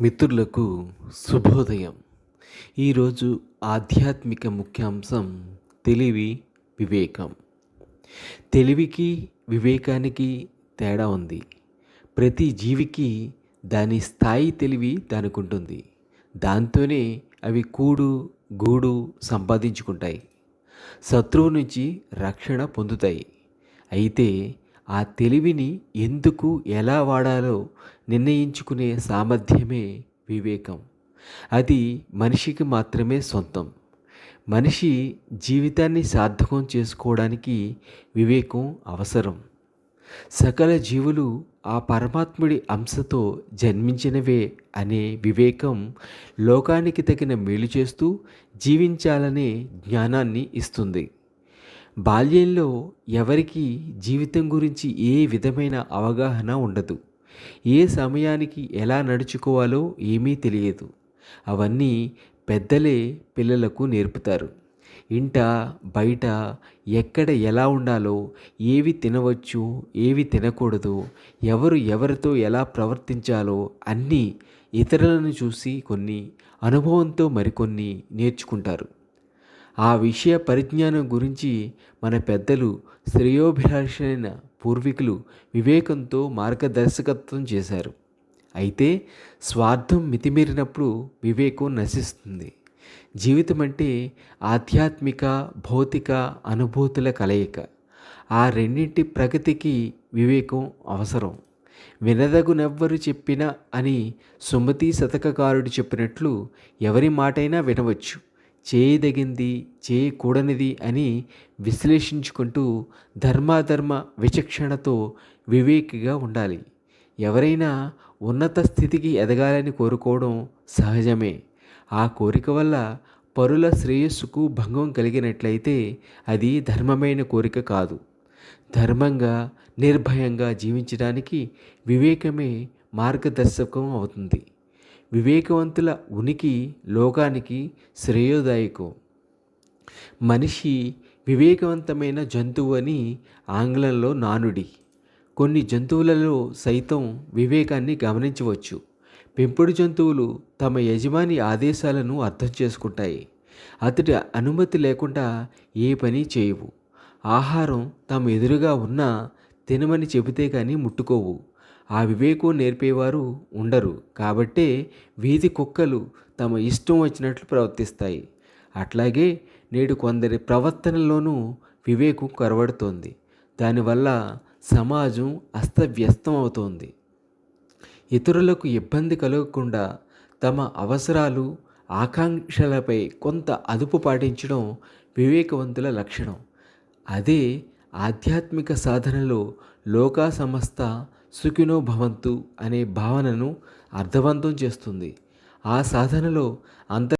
మిత్రులకు శుభోదయం. ఈరోజు ఆధ్యాత్మిక ముఖ్యాంశం తెలివి వివేకం. తెలివికి వివేకానికి తేడా ఉంది. ప్రతి జీవికి దాని స్థాయి తెలివి దానికి ఉంటుంది దాంతోనే అవి కూడు గూడు సంపాదించుకుంటాయి. శత్రువు నుంచి రక్షణ పొందుతాయి. అయితే ఆ తెలివిని ఎందుకు ఎలా వాడాలో నిర్ణయించుకునే సామర్థ్యమే వివేకం. అది మనిషికి మాత్రమే సొంతం. మనిషి జీవితాన్ని సార్థకం చేసుకోవడానికి వివేకం అవసరం. సకల జీవులు ఆ పరమాత్ముడి అంశతో జన్మించినవే అనే వివేకం లోకానికి తగిన మేలు చేస్తూ జీవించాలనే జ్ఞానాన్ని ఇస్తుంది. బాల్యంలో ఎవరికి జీవితం గురించి ఏ విధమైన అవగాహన ఉండదు. ఏ సమయానికి ఎలా నడుచుకోవాలో ఏమీ తెలియదు. అవన్నీ పెద్దలే పిల్లలకు నేర్పుతారు. ఇంట బయట ఎక్కడ ఎలా ఉండాలో ఏవి తినవచ్చు ఏవి తినకూడదు ఎవరు ఎవరితో ఎలా ప్రవర్తించాలో అన్నీ ఇతరులను చూసి కొన్ని అనుభవంతో మరికొన్ని నేర్చుకుంటారు. ఆ విషయ పరిజ్ఞానం గురించి మన పెద్దలు శ్రేయోభిలాషైన పూర్వీకులు వివేకంతో మార్గదర్శకత్వం చేశారు. అయితే స్వార్థం మితిమీరినప్పుడు వివేకం నశిస్తుంది. జీవితం అంటే ఆధ్యాత్మిక భౌతిక అనుభూతుల కలయిక. ఆ రెండింటి ప్రగతికి వివేకం అవసరం. వినదగునెవ్వరు చెప్పినా అని సుమతి శతకకారుడు చెప్పినట్లు ఎవరి మాటైనా వినవచ్చు. చేయదగింది చేయకూడనిది అని విశ్లేషించుకుంటూ ధర్మాధర్మ విచక్షణతో వివేకిగా ఉండాలి. ఎవరైనా ఉన్నత స్థితికి ఎదగాలని కోరుకోవడం సహజమే. ఆ కోరిక వల్ల పరుల శ్రేయస్సుకు భంగం కలిగినట్లయితే అది ధర్మమైన కోరిక కాదు. ధర్మంగా నిర్భయంగా జీవించడానికి వివేకమే మార్గదర్శకం అవుతుంది. వివేకవంతుల ఉనికి లోకానికి శ్రేయోదాయకం. మనిషి వివేకవంతమైన జంతువు అని ఆంగ్లంలో నానుడి. కొన్ని జంతువులలో సైతం వివేకాన్ని గమనించవచ్చు. పెంపుడు జంతువులు తమ యజమాని ఆదేశాలను అర్థం చేసుకుంటాయి. అతడి అనుమతి లేకుండా ఏ పని చేయవు. ఆహారం తమ ఎదురుగా ఉన్నా తినమని చెబితే కానీ ముట్టుకోవు. ఆ వివేకం నేర్పేవారు ఉండరు. కాబట్టే వీధి కుక్కలు తమ ఇష్టం వచ్చినట్లు ప్రవర్తిస్తాయి. అట్లాగే నేడు కొందరి ప్రవర్తనలోనూ వివేకం కరవడుతోంది. దానివల్ల సమాజం అస్తవ్యస్తం అవుతోంది. ఇతరులకు ఇబ్బంది కలగకుండా తమ అవసరాలు ఆకాంక్షలపై కొంత అదుపు పాటించడం వివేకవంతుల లక్షణం. అదే ఆధ్యాత్మిక సాధనలో లోకా సమస్త సుఖినో భవంతు అనే భావనను అర్థవంతం చేస్తుంది. ఆ సాధనలో అంత